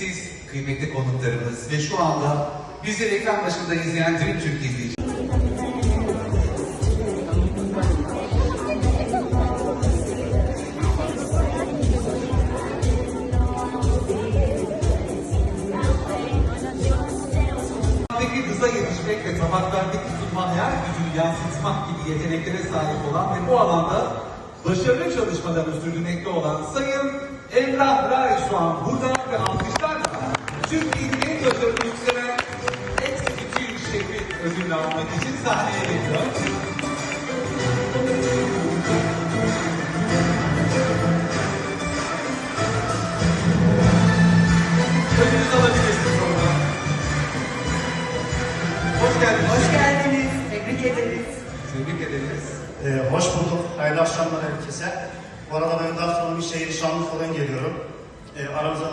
siz kıymetli konuklarımız ve şu anda bizi ekran başında izleyen Dream Türk izleyicileri. Tabağındaki hıza yetişmek ve tabaklardaki sunma hayal gücünü yansıtmak gibi yeteneklere sahip olan ve bu alanda başarılı çalışmalarını sürdürmekte olan Sayın Emrah Ray şu an burada Türkiye'nin en başarılı yükselen Executive Şefi ödülünü almak için sahneye geliyor. Ödülünüzü alabilirsiniz orada. Hoş geldiniz. Hoş geldiniz. Tebrik ederiz. Tebrik ederiz. Ee, hoş bulduk. Hayırlı akşamlar herkese. Bu arada ben gastronomi şehri Şanlıurfa'dan geliyorum. Ee, aramızda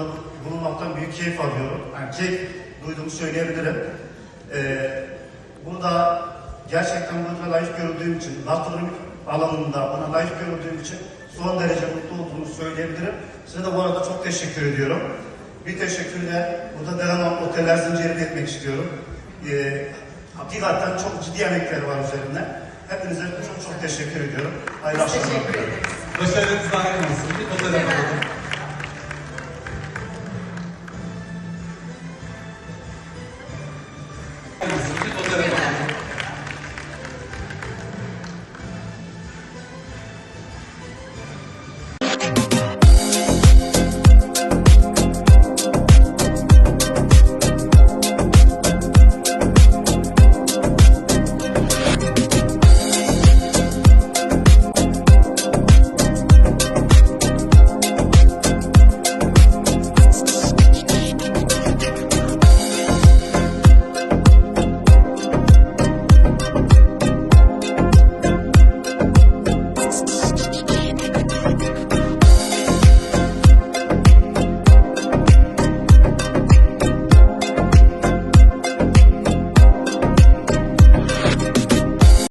bulunmaktan büyük keyif alıyorum. Yani keyif duyduğumu söyleyebilirim. Ee, burada gerçekten burada layık görüldüğüm için, gastronomi alanında buna layık görüldüğüm için son derece mutlu olduğumu söyleyebilirim. Size de bu arada çok teşekkür ediyorum. Bir teşekkür de burada Delaman Oteller zincirini etmek istiyorum. Ee, hakikaten çok ciddi emekler var üzerinde. Hepinize çok çok teşekkür ediyorum. Hayırlı akşamlar. teşekkür ederiz. Başarınız daim olsun. Bir fotoğraf Hemen. Gracias.